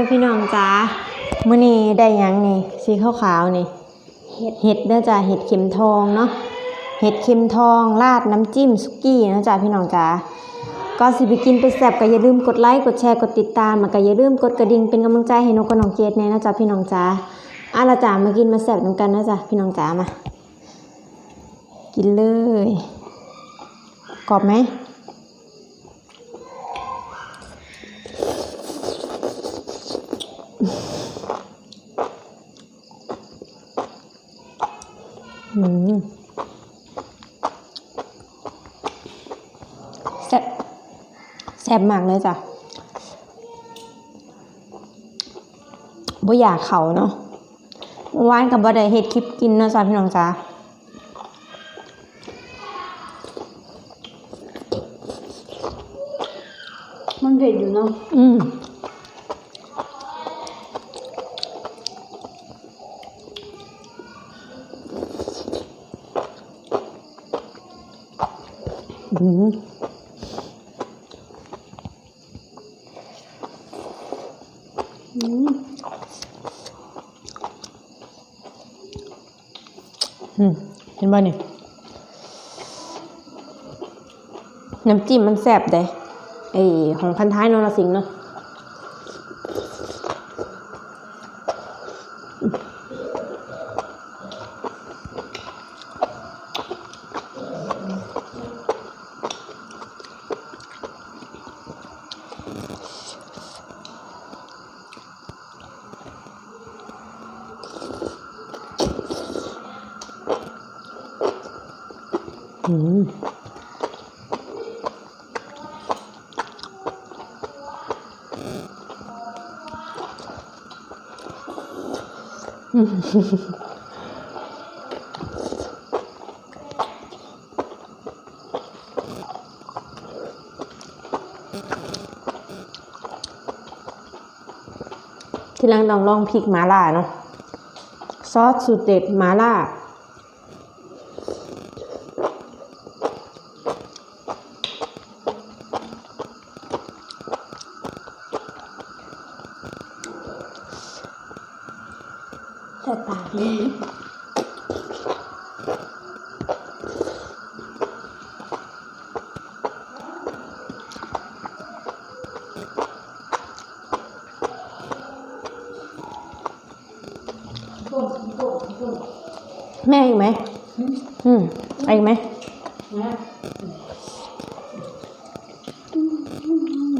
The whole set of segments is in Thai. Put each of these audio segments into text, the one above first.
ม่พี่น้องจ้ามื้อนี้ได้หยังนี่สีขาวๆนี่เห็ดเห็ดเด้อจ้าเห็ดเข็มทองเนาะเห็ดเข็มทองราดน้ำจิ้มสุกี้นะจ้าพี่น้องจ้าก็สิไปกินไปแซ่บก็อย่าลืมกดไลค์กดแชร์กดติดตามแล้วก็อย่าลืมกดกระดิ่งเป็นกำลังใจให้นกกับน้องเกดแน่นะจ้าพี่น้องจ้าอะละจ้ามากินมาแซ่บนำกันนะจ้าพี่น้องจ้ามา กินเลยกรอบไหม แซ่บแซ่บมากเลยจ้ะบ่อยากเขาเนาะเมื่อวานกับบ่ได้เฮ็ดคลิปกินเนาะจ้ะพี่น้องจ้ามันเผ็ดอยู่เนาะอืม เห็นบ่นี่น้ำจิ้มมันแซ่บเด้ไอของพันท้ายนรสิงห์เนาะ อืมทีหลังต้องลองพริกหมาล่าเนาะซอสสูตรเด็ดหมาล่า แต่ปากนี่แม่อีกไหม อืมเอาอีกไหม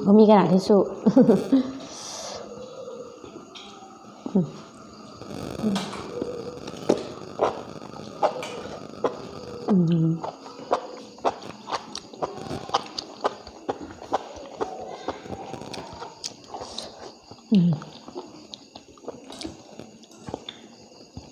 เขามีกระดาษทิชชู่ อั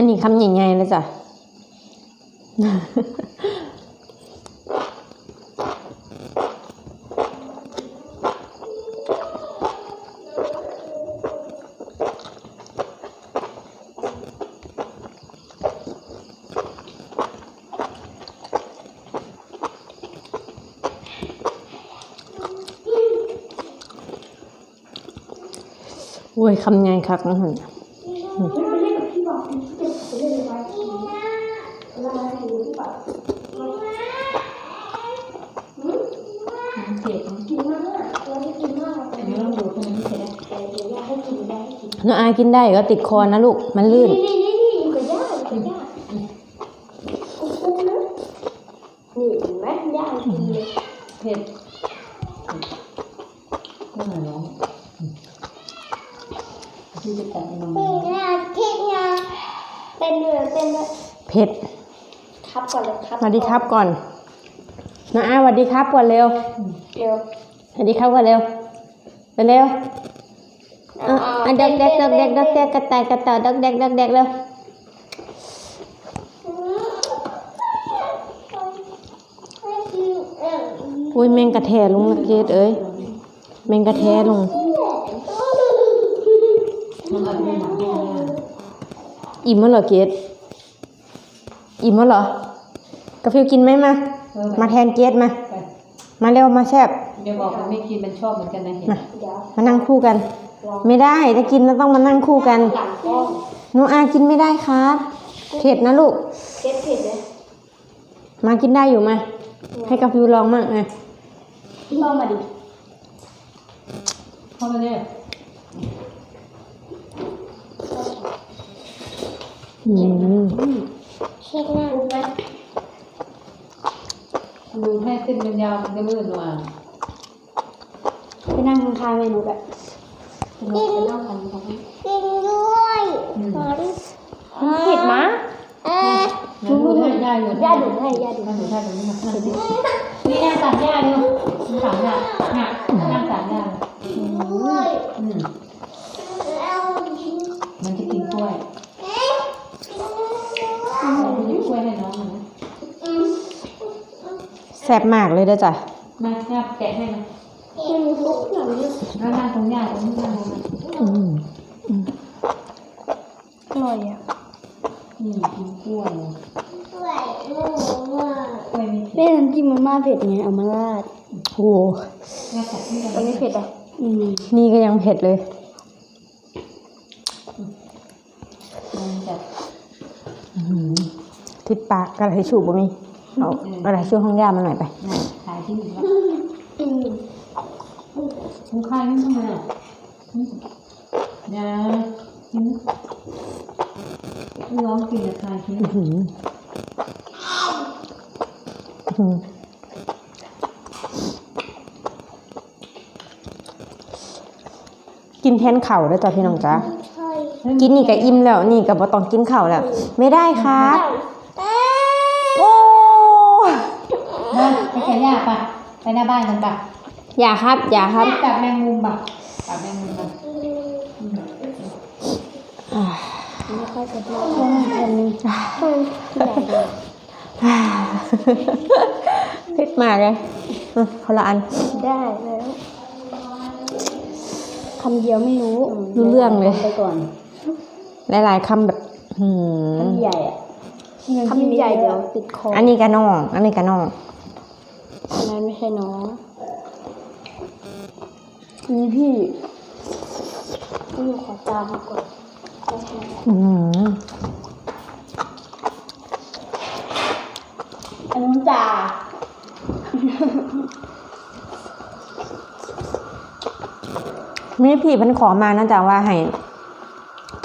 นนี้คำใหญ่ๆเลยจ้ะ โอ้ยคำไงคักนะหันน้องอายกินได้ก็ติดคอนะลูก มันลื่นนี่เห็นไหมย่างกินเลยเผ็ดก็หน่อยน้องที่จะตัดให้น้อง นี่นะคิดนะเป็นเนื้อเป็นแบบ เผ็ดทับก่อนเลยครับสวัสดีครับก่อนน้องอายสวัสดีครับก่อนเร็วเดี๋ยวสวัสดีครับก่อนเร็วไปเร็วอะอะเด็กเด็กเด็กเด็กเด็กเด็กกระต่ายกระต่ายเด็กเด็กเด็กเด็กเร็วอุ้ยแมงกระแทลงละเกดเอ้ยแมงกระแทลงน้องเอาไปหนักแม่เนี่ยอิ่มแล้วเหรอเกด อิ่มแล้วเหรอกาฟิวกินไหมมา มาแทนเกดมา มาเร็วมาแซบเดี๋ยวบอกมันไม่กินมันชอบเหมือนกันนะเห็นมาเดี๋ยวมานั่งคู่กันเลองไม่ได้ถ้ากินแล้วต้องมานั่งคู่กันหลังกล้องน้องอากินไม่ได้ครับเผ็ดนะลูกเก็ตเผ็ดเลยมากินได้อยู่มา ให้กาฟิวลองมั่งอะลองมาดิเข้ามาเนี่ยอืมเช็ คหน้าดูไหมดูให้เส้นมันยาวมันก็ลื่นว่ะไปนั่งข้างๆแม่หนูแบบไปนั่งไปนั่งกันกันกินด้วยอืมเผ็ดมะเออดูให้ย่าอยู่ย่าดูให้ย่าดูนั่งอยู่ท่าตรงนี้มานั่งดินี่นั่งตัดย่าเร็วนั่งตัดย่าเนี่ยนั่งตัดย่าอืม เรากิน มันจะกินกล้วย เอ๊ะ เราไปหยิบกล้วยให้น้องหน่อยนะ อืม แซ่บมากเลยเด้อจ้ะมาย่าแกะให้นะกินทุกอย่างเลยแล้วนั่งตรงย่าตรงนี้นั่งตรงนั้นอืมอร่อยอะนี่กินกล้วยด้วยลูกว่ากล้วยไม่แม่น้ำจิ้มมาม่าเผ็ดไงเอามาราดโอ้ย่าตัดให้กันอันนี้เผ็ดอะอืมนี่ก็ยังเผ็ดเลยมันจะอืมที่ปากกระไรชูบ่มี เอากระไรชูห้องย่ามาหน่อยไปน่ะขายที่หนึ่งแล้วอืมคุณคายนี่ทำไมอะอืมอย่ากินร้องกินแต่คายทิ้งอื้อหืออื้อหือกินแทนเข่าวด้วยจ้ะพี่น้องจ้ะใช่กินนี่ก็อิ่มแล้ว นี่ก็บ่ต้องกินข้าวแล้ว ไม่ได้ครับ เอ๊ะ โอ้ มาไปแก่ย่าปะ ไปหน้าบ้านกันปะอย่าครับ อย่าครับจับแมงมุมปะจับแมงมุมปะอ่าไม่ค่อยจะได้แค่คนนึงที่ใหญ่เลยเผ็ดมากเลยอืมคนละอัน ได้แล้วคำเดียวไม่รู้รู้เรื่องเลยไปก่อน หลายๆคำแบบหืมคำใหญ่อะคำใหญ่เดี๋ยวติดคออันนี้กะน้อง อันนี้กะน้องอั นนั้นไม่ใช่น้องนี่พี่พี่ขอตามก่อนอืมอันนู้นจ่ามีพี่เพันขอมานะจ๊ะว่าให้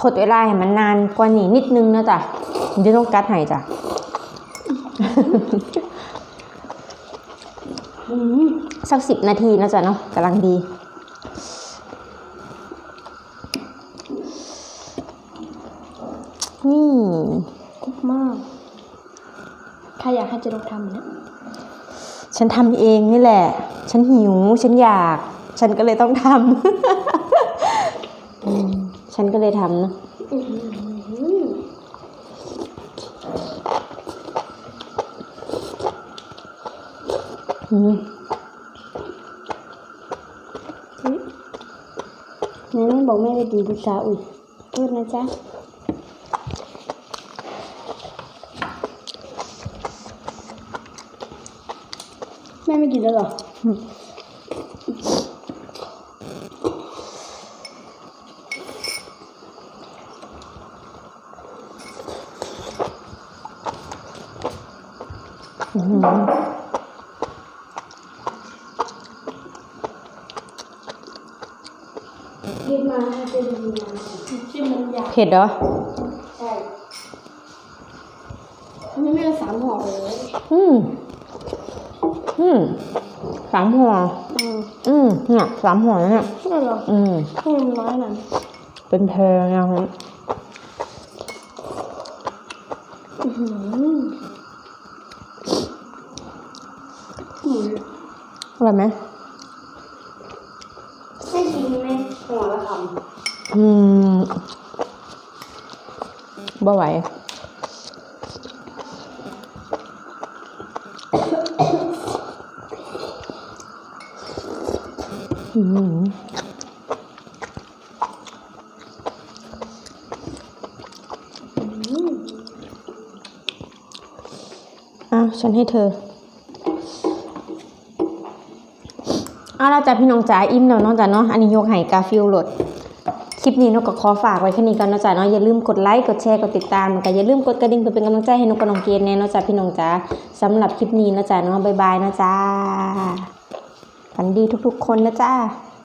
ทดเวลาให้มันนานกว่านี้นิดนึงนะจ๊ะเดี๋ยวต้องกัดให้จ้ะ อืม สักสิบนาทีนะจ๊ะเนาะกำลังดี นี่คุกมากใครอยากให้เจะลองทำนะฉันทำเองนี่แหละ ฉันหิว ฉันอยาก ฉันก็เลยต้องทำ อืมฉันก็เลยทำนะ อืมไหนแม่ บอกแม่ไปดีพุทราอุ้ยโทษนะจ๊ะแม่ไม่กินแล้วเหรอหือ กินมาให้เป็นดีนะจิ้มมันยาเผ็ดเหรอ ใช่ไม่ไม่เอาสามห่อเลยอืมอืมสามหัวอืมอืมเนี่ยสามหัวแล้วเนี่ยใช่เหรออืมให้มันน้อยหน่อยเป็นเพลงอย่างนั้นอื้อหืออืมอร่อยไหม ให้กิน ไหมหัวละคอืมบ่ไหว อืมอ้าวฉันให้เธอ อ้าวเราจะพี่น้องจ๋าอิ่มแล้วเน้องจ๋าเนาะอันนี้ยกไห้กาฟิลโหลดคลิปนี้นกก็ขอฝากไว้แค่นี้ก่อนนะจ๊ะเนาะอย่าลืมกดไลค์กดแชร์กดติดตามแล้วก็อย่าลืมกดกระดิ่งเพื่อเป็นกำลังใจให้นกกับน้องเกดแน่นะจ๊ะพี่น้องจ๋าสำหรับคลิปนี้นะจ๊ะเนาะบ๊ายบายนะจ๊ะฝันดีทุกๆคนนะจ๊ะ